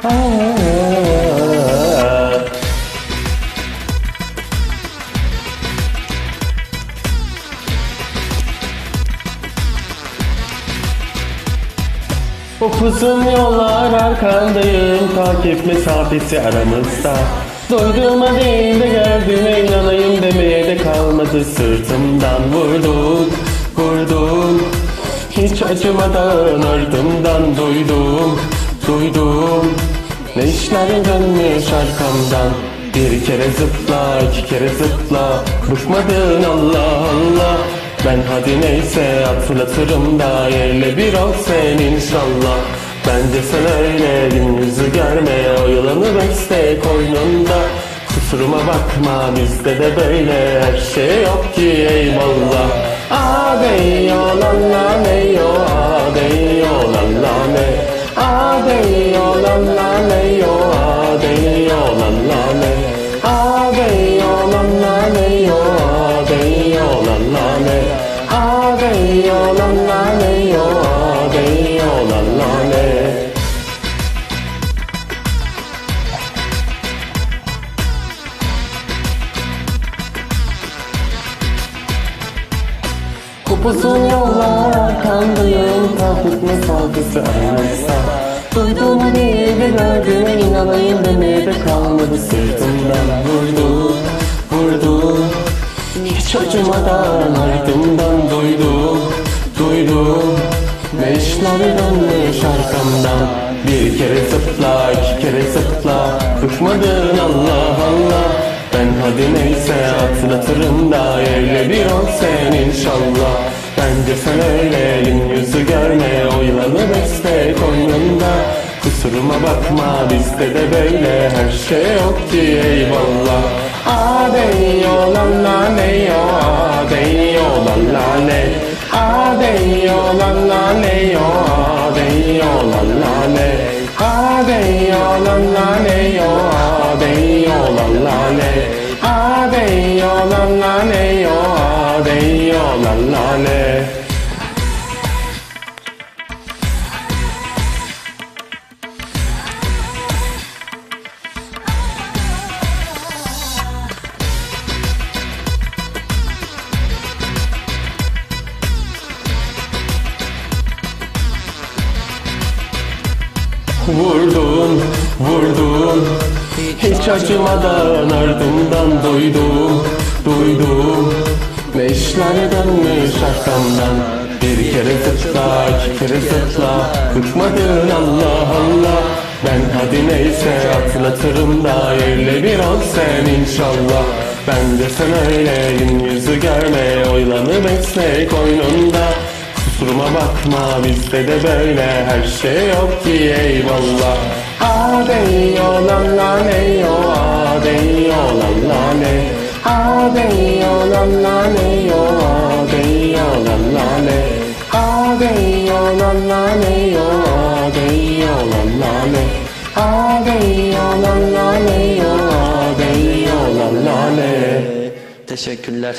Upuzun yollar arkandayım Takip mesafesi aramızda. Duyduğuma değil de gördüğüme inanayım Demeye de kalmadı sırtımdan. Vurdum, vurdum Hiç acımadan ardımdan duydum, duydum. Ne işler dönmüş arkamdan? Bir kere zıpla, iki kere zıpla. Bıkmadın Allah Allah. Ben hadi neyse hatırlatırım da yerle bir ol sen inşallah. Bence sen öyle gün yüzü görmeye oyalanı beste koynunda. Kusuruma bakma bizde de böyle her şey yok ki eyvallah. Ağabey olanla ne Kupuzun yollar arkandayım Trafik mesafesi aramızda Duyduğuma değil de gördüğüme inanayım demeye de kalmadı sırtımdan Vurdu, vurdu. Hiç acımadan ardımdan duydum, duydum Ne işler dönmüş arkamdan. Bir kere zıpla, iki kere zıpla. Bıkmadın Allah Allah hadi neyse hatırlatırım da yerle bir ol sen inşallah. Bence sen öyle elin yüzü görme o yılanı beste koynunda Kusuruma bakma bizde de böyle her şey yok ki eyvallah. Ağabey olanla ne yo ağabey olanla ne? Ağabey olanla ne yo ağabey olanla ne? Ağabey olanla ne Vurdun, vurdun. Hiç acımadan ardımdan duydum, duydum. Ne işler dönmüş arkamdan Bir kere zıpla, iki kere zıpla. Bıkmadın Allah Allah. Ben hadi neyse hatırlatırım da yerle bir ol sen inşallah. Ben de sen öyle gün yüzü görme Oylanı besle koynunda Kusuruma bakma bizde de böyle her şey yok ki eyvallah. Ağabey olanla ne yo ağabey olanla ne Ağabey olanla ne yo ağabey olanla ne Ağabey olanla ne yo ağabey olanla ne Ağabey olanla ne yo ağabey olanla ne Teşekkürler.